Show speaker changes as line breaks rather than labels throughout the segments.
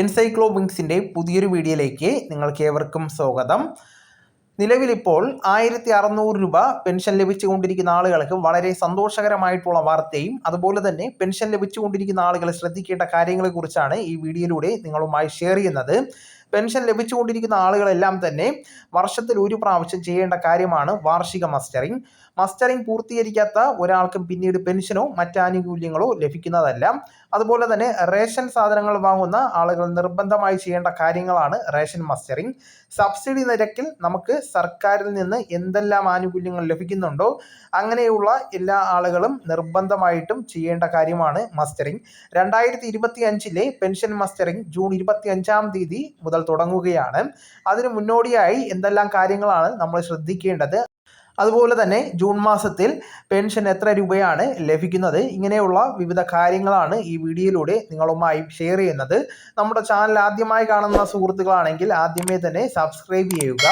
എൻസൈക്ലോബിങ്സിന്റെ പുതിയൊരു വീഡിയോയിലേക്ക് നിങ്ങൾക്ക് ഏവർക്കും സ്വാഗതം. നിലവിലിപ്പോൾ ആയിരത്തി അറുന്നൂറ് രൂപ പെൻഷൻ ലഭിച്ചുകൊണ്ടിരിക്കുന്ന ആളുകൾക്ക് വളരെ സന്തോഷകരമായിട്ടുള്ള വാർത്തയും അതുപോലെ തന്നെ പെൻഷൻ ലഭിച്ചുകൊണ്ടിരിക്കുന്ന ആളുകൾ ശ്രദ്ധിക്കേണ്ട കാര്യങ്ങളെക്കുറിച്ചാണ് ഈ വീഡിയോയിലൂടെ നിങ്ങളുമായി ഷെയർ ചെയ്യുന്നത്. പെൻഷൻ ലഭിച്ചുകൊണ്ടിരിക്കുന്ന ആളുകളെല്ലാം തന്നെ വർഷത്തിൽ ഒരു പ്രാവശ്യം ചെയ്യേണ്ട കാര്യമാണ് വാർഷിക മസ്റ്ററിംഗ്. മസ്റ്ററിംഗ് പൂർത്തീകരിക്കാത്ത ഒരാൾക്കും പിന്നീട് പെൻഷനോ മറ്റാനുകൂല്യങ്ങളോ ലഭിക്കുന്നതല്ല. അതുപോലെ തന്നെ റേഷൻ സാധനങ്ങൾ വാങ്ങുന്ന ആളുകൾ നിർബന്ധമായി ചെയ്യേണ്ട കാര്യങ്ങളാണ് റേഷൻ മസ്റ്ററിംഗ്. സബ്സിഡി നിരക്കിൽ നമുക്ക് സർക്കാരിൽ നിന്ന് എന്തെല്ലാം ആനുകൂല്യങ്ങൾ ലഭിക്കുന്നുണ്ടോ അങ്ങനെയുള്ള എല്ലാ ആളുകളും നിർബന്ധമായിട്ടും ചെയ്യേണ്ട കാര്യമാണ് മസ്റ്ററിംഗ്. രണ്ടായിരത്തി ഇരുപത്തി അഞ്ചിലെ പെൻഷൻ മസ്റ്ററിംഗ് ജൂൺ ഇരുപത്തി അഞ്ചാം തീയതി മുതൽ തുടങ്ങുകയാണ്. അതിന് മുന്നോടിയായി എന്തെല്ലാം കാര്യങ്ങളാണ് നമ്മൾ ശ്രദ്ധിക്കേണ്ടത്? അതുപോലെ തന്നെ ജൂൺ മാസത്തിൽ പെൻഷൻ എത്ര രൂപയാണ് ലഭിക്കുന്നത്? ഇങ്ങനെയുള്ള വിവിധ കാര്യങ്ങളാണ് ഈ വീഡിയോയിലൂടെ നിങ്ങളുമായി ഷെയർ ചെയ്യുന്നത്. നമ്മുടെ ചാനൽ ആദ്യമായി കാണുന്ന സുഹൃത്തുക്കളാണെങ്കിൽ ആദ്യമേ തന്നെ സബ്സ്ക്രൈബ് ചെയ്യുക.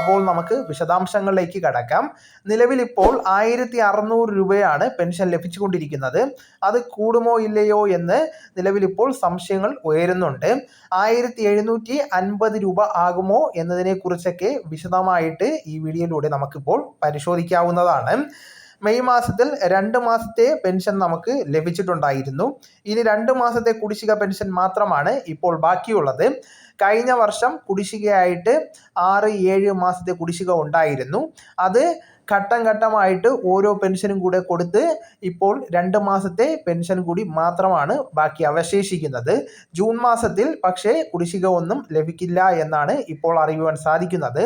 അപ്പോൾ നമുക്ക് വിശദാംശങ്ങളിലേക്ക് കടക്കാം. നിലവിൽ ഇപ്പോൾ ആയിരത്തി അറുന്നൂറ് രൂപയാണ് പെൻഷൻ ലഭിച്ചുകൊണ്ടിരിക്കുന്നത്. അത് കൂടുമോ ഇല്ലയോ എന്ന് നിലവിൽ ഇപ്പോൾ സംശയങ്ങൾ ഉയരുന്നുണ്ട്. ആയിരത്തി എഴുന്നൂറ്റി അൻപത് രൂപ ആകുമോ എന്നതിനെ കുറിച്ചൊക്കെ വിശദമായിട്ട് ഈ വീഡിയോയിലൂടെ നമുക്കിപ്പോൾ പരിശോധിക്കാവുന്നതാണ്. മെയ് മാസത്തിൽ രണ്ട് മാസത്തെ പെൻഷൻ നമുക്ക് ലഭിച്ചിട്ടുണ്ടായിരുന്നു. ഇനി രണ്ട് മാസത്തെ കുടിശ്ശിക പെൻഷൻ മാത്രമാണ് ഇപ്പോൾ ബാക്കിയുള്ളത്. കഴിഞ്ഞ വർഷം കുടിശ്ശികയായിട്ട് ആറ് ഏഴ് മാസത്തെ കുടിശ്ശിക ഉണ്ടായിരുന്നു. അത് ഘട്ടം ഘട്ടമായിട്ട് ഓരോ പെൻഷനും കൂടെ കൊടുത്ത് ഇപ്പോൾ രണ്ട് മാസത്തെ പെൻഷൻ കൂടി മാത്രമാണ് ബാക്കി അവശേഷിക്കുന്നത്. ജൂൺ മാസത്തിൽ പക്ഷേ കുടിശ്ശിക ഒന്നും ലഭിക്കില്ല എന്നാണ് ഇപ്പോൾ അറിയുവാൻ സാധിക്കുന്നത്.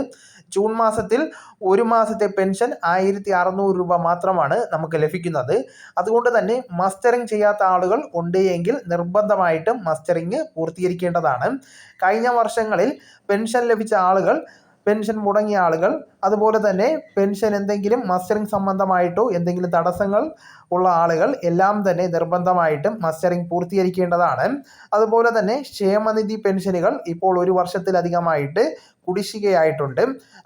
ജൂൺ മാസത്തിൽ ഒരു മാസത്തെ പെൻഷൻ ആയിരത്തി അറുന്നൂറ് രൂപ മാത്രമാണ് നമുക്ക് ലഭിക്കുന്നത്. അതുകൊണ്ട് തന്നെ മസ്റ്ററിങ് ചെയ്യാത്ത ആളുകൾ ഉണ്ട് എങ്കിൽ നിർബന്ധമായിട്ടും മസ്റ്ററിങ് പൂർത്തീകരിക്കേണ്ടതാണ്. കഴിഞ്ഞ വർഷങ്ങളിൽ പെൻഷൻ ലഭിച്ച ആളുകൾ പെൻഷൻ മുടങ്ങിയ ആളുകൾ അതുപോലെ തന്നെ പെൻഷൻ എന്തെങ്കിലും മസ്റ്ററിംഗ് സംബന്ധമായിട്ടോ എന്തെങ്കിലും തടസ്സങ്ങൾ ഉള്ള ആളുകൾ എല്ലാം തന്നെ നിർബന്ധമായിട്ടും മസ്റ്ററിംഗ് പൂർത്തീകരിക്കേണ്ടതാണ്. അതുപോലെ തന്നെ ക്ഷേമനിധി പെൻഷനുകൾ ഇപ്പോൾ ഒരു വർഷത്തിലധികമായിട്ട് കുടിശ്ശികയായിട്ടുണ്ട്.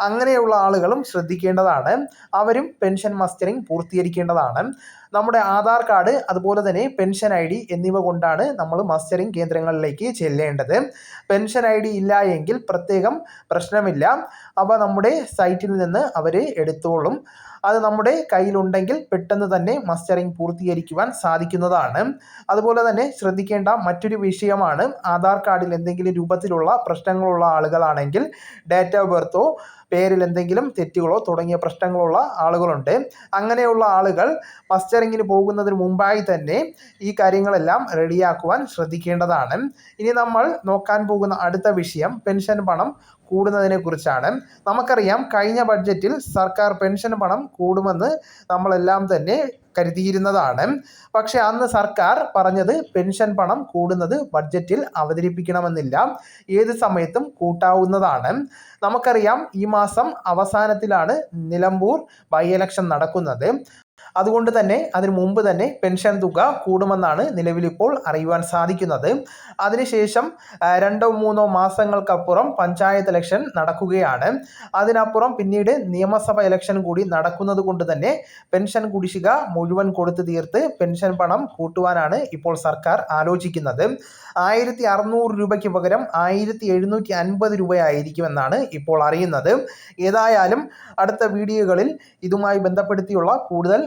അങ്ങനെയുള്ള ആളുകളും ശ്രദ്ധിക്കേണ്ടതാണ്. അവരും പെൻഷൻ മസ്റ്ററിംഗ് പൂർത്തീകരിക്കേണ്ടതാണ്. നമ്മുടെ ആധാർ കാർഡ് അതുപോലെ തന്നെ പെൻഷൻ ഐ ഡി എന്നിവ കൊണ്ടാണ് നമ്മൾ മസ്റ്ററിംഗ് കേന്ദ്രങ്ങളിലേക്ക് ചെല്ലേണ്ടത്. പെൻഷൻ ഐ ഡി ഇല്ല എങ്കിൽ പ്രത്യേകം പ്രശ്നമില്ല. അവ നമ്മുടെ സൈറ്റിൽ നിന്ന് അവർ എടുത്തോളും. അത് നമ്മുടെ കയ്യിലുണ്ടെങ്കിൽ പെട്ടെന്ന് തന്നെ മസ്റ്ററിംഗ് പൂർത്തീകരിക്കുവാൻ സാധിക്കുന്നതാണ്. അതുപോലെ തന്നെ ശ്രദ്ധിക്കേണ്ട മറ്റൊരു വിഷയമാണ് ആധാർ കാർഡിൽ എന്തെങ്കിലും രൂപത്തിലുള്ള പ്രശ്നങ്ങളുള്ള ആളുകളാണെങ്കിൽ ഡേറ്റ് ഓഫ് ബർത്തോ പേരിൽ എന്തെങ്കിലും തെറ്റുകളോ തുടങ്ങിയ പ്രശ്നങ്ങളോ ഉള്ള ആളുകളുണ്ട്. അങ്ങനെയുള്ള ആളുകൾ മസ്റ്ററിങ്ങിന് പോകുന്നതിന് മുമ്പായി തന്നെ ഈ കാര്യങ്ങളെല്ലാം റെഡിയാക്കുവാൻ ശ്രദ്ധിക്കേണ്ടതാണ്. ഇനി നമ്മൾ നോക്കാൻ പോകുന്ന അടുത്ത വിഷയം പെൻഷൻ പണം കൂടുന്നതിനെക്കുറിച്ചാണ് നമുക്കറിയാം കഴിഞ്ഞ ബഡ്ജറ്റിൽ സർക്കാർ പെൻഷൻ പണം കൂടുമെന്ന് നമ്മളെല്ലാം തന്നെ കരുതിയിരുന്നതാണ്. പക്ഷേ അന്ന് സർക്കാർ പറഞ്ഞത് പെൻഷൻ പണം കൂടുന്നത് ബഡ്ജറ്റിൽ അവതരിപ്പിക്കണമെന്നില്ല. ഏത് സമയത്തും കൂട്ടാവുന്നതാണ്. നമുക്കറിയാം ഈ മാസം അവസാനത്തിലാണ് നിലമ്പൂർ ബൈ എലക്ഷൻ നടക്കുന്നത്. അതുകൊണ്ട് തന്നെ അതിനു മുമ്പ് തന്നെ പെൻഷൻ തുക കൂടുമെന്നാണ് നിലവിലിപ്പോൾ അറിയുവാൻ സാധിക്കുന്നത്. അതിനുശേഷം രണ്ടോ മൂന്നോ മാസങ്ങൾക്കപ്പുറം പഞ്ചായത്ത് ഇലക്ഷൻ നടക്കുകയാണ്. അതിനപ്പുറം പിന്നീട് നിയമസഭ ഇലക്ഷൻ കൂടി നടക്കുന്നത് കൊണ്ട് തന്നെ പെൻഷൻ കുടിശ്ശിക മുഴുവൻ കൊടുത്തു തീർത്ത് പെൻഷൻ പണം കൂട്ടുവാനാണ് ഇപ്പോൾ സർക്കാർ ആലോചിക്കുന്നത്. ആയിരത്തി അറുന്നൂറ് രൂപയ്ക്ക് പകരം ആയിരത്തി എഴുന്നൂറ്റി അൻപത് രൂപയായിരിക്കുമെന്നാണ് ഇപ്പോൾ അറിയുന്നത്. ഏതായാലും അടുത്ത വീഡിയോകളിൽ ഇതുമായി ബന്ധപ്പെടുത്തിയുള്ള കൂടുതൽ